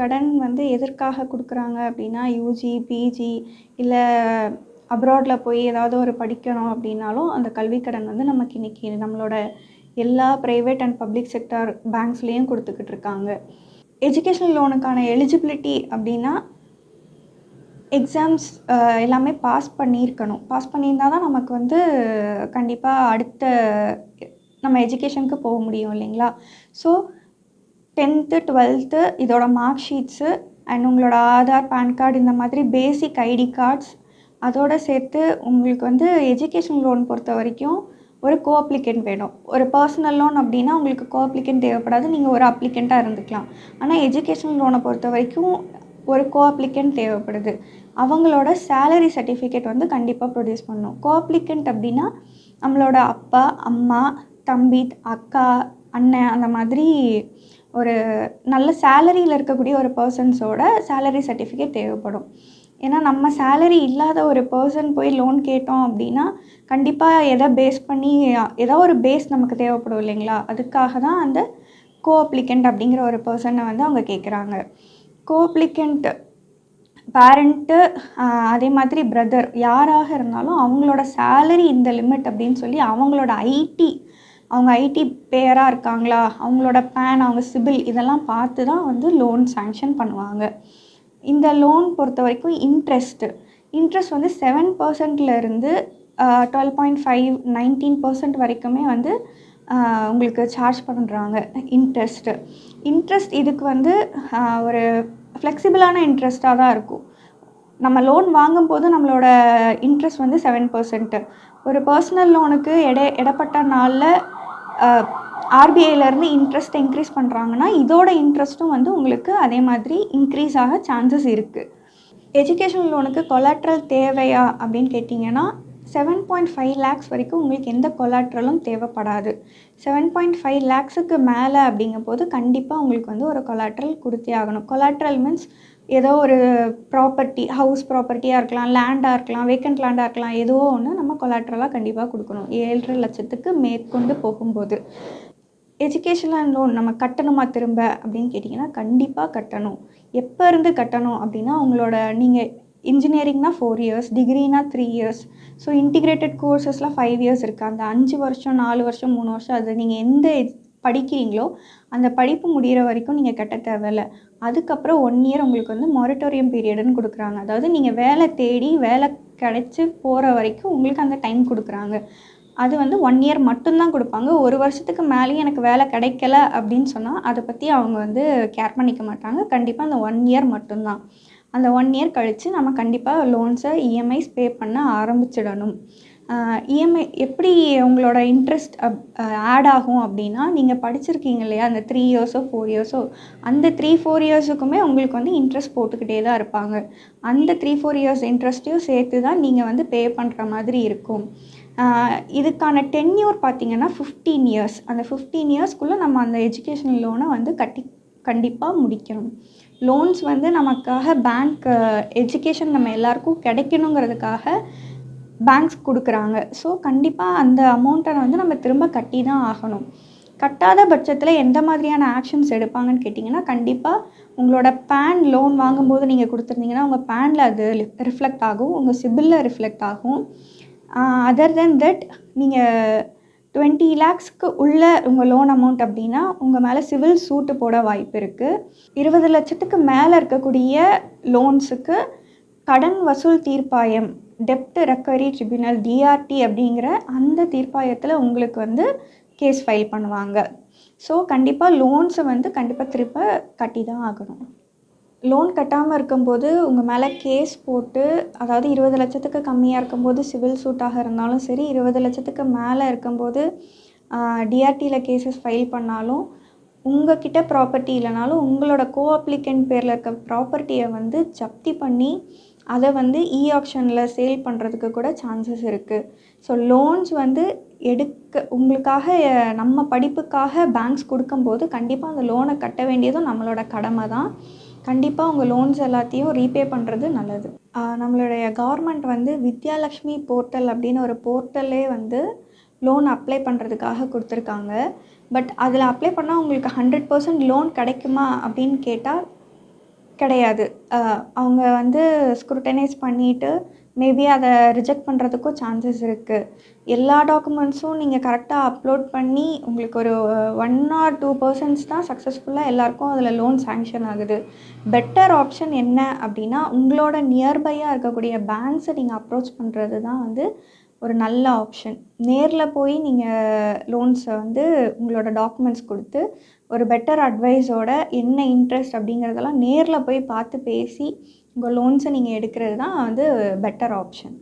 கடன் வந்து எதற்காக கொடுக்குறாங்க அப்படின்னா யூஜி பிஜி இல்லை அப்ராடில் போய் ஏதாவது ஒரு படிக்கணும் அப்படின்னாலும் அந்த கல்விக் கடன் வந்து நமக்கு இன்றைக்கி நம்மளோட எல்லா ப்ரைவேட் அண்ட் பப்ளிக் செக்டார் பேங்க்ஸ்லேயும் கொடுத்துக்கிட்டு இருக்காங்க. எஜுகேஷன் லோனுக்கான எலிஜிபிலிட்டி அப்படின்னா எக்ஸாம்ஸ் எல்லாமே பாஸ் பண்ணியிருக்கணும். பாஸ் பண்ணியிருந்தால் தான் நமக்கு வந்து கண்டிப்பாக அடுத்த நம்ம எஜுகேஷனுக்கு போக முடியும் இல்லைங்களா? ஸோ டென்த்து டுவெல்த்து இதோட மார்க் ஷீட்ஸு அண்ட் உங்களோட ஆதார் பேன் கார்டு இந்த மாதிரி பேசிக் ஐடி கார்ட்ஸ் அதோடு சேர்த்து உங்களுக்கு வந்து எஜுகேஷன் லோன் பொறுத்த வரைக்கும் ஒரு கோ அப்ளிகண்ட் வேணும். ஒரு பர்சனல் லோன் அப்படின்னா உங்களுக்கு கோ அப்ளிகண்ட் தேவைப்படாது. நீங்கள் ஒரு அப்ளிகண்ட்டாக இருந்துக்கலாம். ஆனால் எஜுகேஷன் லோனை பொறுத்த வரைக்கும் ஒரு கோ அப்ளிகண்ட் தேவைப்படுது. அவங்களோட சேலரி சர்டிஃபிகேட் வந்து கண்டிப்பாக ப்ரொடியூஸ் பண்ணணும். கோ அப்ளிகண்ட் அப்படின்னா நம்மளோட அப்பா அம்மா தம்பி அக்கா அண்ணன் அந்த மாதிரி ஒரு நல்ல சேலரியில் இருக்கக்கூடிய ஒரு பர்சன்ஸோட சேலரி சர்டிஃபிகேட் தேவைப்படும். ஏன்னா நம்ம சேலரி இல்லாத ஒரு பர்சன் போய் லோன் கேட்டோம் அப்படின்னா கண்டிப்பாக எதை பேஸ் பண்ணி ஏதோ ஒரு பேஸ் நமக்கு தேவைப்படும் இல்லைங்களா? அதுக்காக தான் அந்த கோ அப்ளிகண்ட் அப்படிங்கிற ஒரு பர்சனை வந்து அவங்க கேட்குறாங்க கோ அப்ளிகண்ட் பேரண்ட்டு அதே மாதிரி பிரதர் யாராக இருந்தாலும் அவங்களோட சேலரி இந்த லிமிட் அப்படின்னு சொல்லி அவங்களோட ஐடி அவங்க ஐடி பேராக இருக்காங்களா? அவங்களோட பேன் அவங்க சிபில் இதெல்லாம் பார்த்து தான் வந்து லோன் சேங்ஷன் பண்ணுவாங்க. இந்த லோன் பொறுத்த வரைக்கும் இன்ட்ரெஸ்ட்டு இன்ட்ரெஸ்ட் வந்து seven பர்சன்ட்லேருந்து twelve point five nineteen percent வரைக்குமே வந்து உங்களுக்கு சார்ஜ் பண்ணுறாங்க இன்ட்ரெஸ்ட்டு இன்ட்ரெஸ்ட் இதுக்கு வந்து ஒரு ஃப்ளெக்சிபிளான இன்ட்ரெஸ்ட்டாக தான் இருக்கும். நம்ம லோன் வாங்கும்போது நம்மளோட இன்ட்ரெஸ்ட் வந்து செவன் பர்சன்ட்டு ஒரு பர்சனல் லோனுக்கு எடை இடப்பட்ட நாளில் ஆர்பிஐலேருந்து இன்ட்ரெஸ்ட் இன்க்ரீஸ் பண்ணுறாங்கன்னா இதோட இன்ட்ரெஸ்ட்டும் வந்து உங்களுக்கு அதே மாதிரி இன்க்ரீஸ் ஆக சான்சஸ் இருக்குது எஜுகேஷன் லோனுக்கு கொலாட்ரல் தேவையா அப்படின்னு கேட்டிங்கன்னா செவன் பாயிண்ட் ஃபைவ் லேக்ஸ் வரைக்கும் உங்களுக்கு எந்த கொலாட்ரலும் தேவைப்படாது. செவன் பாயிண்ட் ஃபைவ் லேக்ஸுக்கு மேலே அப்படிங்கும்போது கண்டிப்பாக உங்களுக்கு வந்து ஒரு கொலாட்ரல் கொடுத்தே ஆகணும். கொலாட்ரல் மீன்ஸ் ஏதோ ஒரு ப்ராப்பர்ட்டி ஹவுஸ் ப்ராப்பர்ட்டியாக இருக்கலாம் லேண்டாக இருக்கலாம் வேக்கண்ட் லேண்டாக இருக்கலாம் ஏதோ ஒன்று நம்ம கொலாட்ரலாக கண்டிப்பாக கொடுக்கணும். ஏழரை லட்சத்துக்கு மேற்கொண்டு போகும்போது. எஜுகேஷனல் லோன் நம்ம கட்டணுமா திரும்ப அப்படின்னு கேட்டிங்கன்னா கண்டிப்பாக கட்டணும். எப்போ இருந்து கட்டணும் அப்படின்னா உங்களோட நீங்கள் இன்ஜினியரிங்னா ஃபோர் இயர்ஸ் டிகிரினா த்ரீ இயர்ஸ் ஸோ இன்டிகிரேட்டட் கோர்சஸ்லாம் ஃபைவ் இயர்ஸ் இருக்குது அந்த அஞ்சு வருஷம் நாலு வருஷம் மூணு வருஷம் அது நீங்கள் எந்த படிக்கிறீங்களோ அந்த படிப்பு முடிகிற வரைக்கும் நீங்கள் கட்ட தேவையில்ல. அதுக்கப்புறம் ஒன் இயர் உங்களுக்கு வந்து மொரட்டோரியம் பீரியடுன்னு கொடுக்குறாங்க. அதாவது நீங்கள் வேலை தேடி வேலை கிடச்சி போகிற வரைக்கும் உங்களுக்கு அந்த டைம் கொடுக்குறாங்க. அது வந்து ஒன் இயர் மட்டும்தான் கொடுப்பாங்க. ஒரு வருஷத்துக்கு மேலேயும் எனக்கு வேலை கிடைக்கல அப்படின்னு சொன்னால் அதை பற்றி அவங்க வந்து கேர் பண்ணிக்க மாட்டாங்க. கண்டிப்பாக அந்த ஒன் இயர் மட்டும்தான். அந்த ஒன் இயர் கழித்து நம்ம கண்டிப்பாக லோன்ஸை இஎம்ஐஸ் பே பண்ண ஆரம்பிச்சிடணும். இஎம்ஐ எப்படி உங்களோட இன்ட்ரெஸ்ட் ஆட் ஆகும் அப்படின்னா நீங்கள் படிச்சிருக்கீங்க இல்லையா? அந்த த்ரீ இயர்ஸோ ஃபோர் இயர்ஸோ அந்த த்ரீ ஃபோர் இயர்ஸுக்குமே உங்களுக்கு வந்து இன்ட்ரெஸ்ட் போட்டுக்கிட்டே தான் இருப்பாங்க. அந்த த்ரீ ஃபோர் இயர்ஸ் இன்ட்ரெஸ்ட்டையும் சேர்த்து தான் நீங்கள் வந்து பே பண்ணுற மாதிரி இருக்கும். இதுக்கான டென்யூர் பார்த்தீங்கன்னா ஃபிஃப்டீன் இயர்ஸ் அந்த ஃபிஃப்டீன் இயர்ஸ்க்குள்ளே நம்ம அந்த எஜுகேஷன் லோனை வந்து கட்டி கண்டிப்பாக முடிக்கணும். லோன்ஸ் வந்து நமக்காக பேங்க் எஜுகேஷன் நம்ம எல்லாருக்கும் கிடைக்கணுங்கிறதுக்காக பேங்க்ஸ் கொடுக்குறாங்க. ஸோ கண்டிப்பாக அந்த அமௌண்ட்டை வந்து நம்ம திரும்ப கட்டி தான் ஆகணும். கட்டாத பட்சத்தில் எந்த மாதிரியான ஆக்ஷன்ஸ் எடுப்பாங்கன்னு கேட்டிங்கன்னா கண்டிப்பாக உங்களோட பேன் லோன் வாங்கும்போது நீங்கள் கொடுத்துருந்தீங்கன்னா உங்கள் பேனில் அது ரிஃப்ளெக்ட் ஆகும். உங்கள் சிபிலில் ரிஃப்ளெக்ட் ஆகும். அதர் தென் தட் நீங்கள் டுவெண்ட்டி லேக்ஸ்க்கு உள்ள உங்கள் லோன் அமௌண்ட் அப்படின்னா உங்கள் மேலே சிவில் சூட்டு போட வாய்ப்பு இருக்குது இருபது லட்சத்துக்கு மேலே இருக்கக்கூடிய லோன்ஸுக்கு கடன் வசூல் தீர்ப்பாயம் டெப்ட் ரெக்கவரி ட்ரிபியூனல் டிஆர்டி அப்படிங்கிற அந்த தீர்ப்பாயத்தில் உங்களுக்கு வந்து கேஸ் ஃபைல் பண்ணுவாங்க. ஸோ கண்டிப்பாக லோன்ஸை வந்து கண்டிப்பாக திருப்ப கட்டி தான் ஆகணும். லோன் கட்டாமல் இருக்கும்போது உங்கள் மேலே கேஸ் போட்டு அதாவது இருபது லட்சத்துக்கு கம்மியாக இருக்கும்போது சிவில் சூட்டாக இருந்தாலும் சரி இருபது லட்சத்துக்கு மேலே இருக்கும்போது டிஆர்டியில் கேசஸ் ஃபைல் பண்ணாலும் உங்ககிட்ட ப்ராப்பர்ட்டி இல்லைனாலும் உங்களோட கோ அப்ளிகன்ட் பேரில் இருக்க ப்ராப்பர்ட்டியை வந்து ஜப்தி பண்ணி அதை வந்து இ ஆப்ஷனில் சேல் பண்ணுறதுக்கு கூட சான்சஸ் இருக்குது ஸோ லோன்ஸ் வந்து எடுக்க உங்களுக்காக நம்ம படிப்புக்காக பேங்க்ஸ் கொடுக்கும்போது கண்டிப்பாக அந்த லோனை கட்ட வேண்டியதும் நம்மளோட கடமை தான் கண்டிப்பாக உங்கள் லோன்ஸ் எல்லாத்தையும் ரீபே பண்ணுறது நல்லது. நம்மளுடைய கவர்மெண்ட் வந்து வித்யாலக்ஷ்மி போர்ட்டல் அப்படின்னு ஒரு போர்ட்டலே வந்து லோன் அப்ளை பண்ணுறதுக்காக கொடுத்துருக்காங்க. பட் அதில் அப்ளை பண்ணால் உங்களுக்கு ஹண்ட்ரட் பர்சன்ட் லோன் கிடைக்குமா அப்படின்னு கேட்டால் கிடையாது. அவங்க வந்து ஸ்க்ரூட்டனைஸ் பண்ணிவிட்டு மேபி அதை ரிஜெக்ட் பண்ணுறதுக்கும் சான்சஸ் இருக்குது எல்லா டாக்குமெண்ட்ஸும் நீங்கள் கரெக்டாக அப்லோட் பண்ணி உங்களுக்கு ஒரு ஒன் ஆர் டூ பர்சன்ஸ் தான் சக்ஸஸ்ஃபுல்லாக எல்லாருக்கும் அதில் லோன் சேங்ஷன் ஆகுது. பெட்டர் ஆப்ஷன் என்ன அப்படின்னா உங்களோட நியர்பையாக இருக்கக்கூடிய பேங்க்ஸை நீங்கள் அப்ரோச் பண்ணுறது தான் வந்து ஒரு நல்ல ஆப்ஷன் நேரில் போய் நீங்கள் லோன்ஸை வந்து உங்களோட டாக்குமெண்ட்ஸ் கொடுத்து ஒரு பெட்டர் அட்வைஸோட என்ன இன்ட்ரெஸ்ட் அப்படிங்கிறதெல்லாம் நேரில் போய் பார்த்து பேசி உங்கள் லோன்ஸை நீங்கள் எடுக்கிறது தான் வந்து பெட்டர் ஆப்ஷன்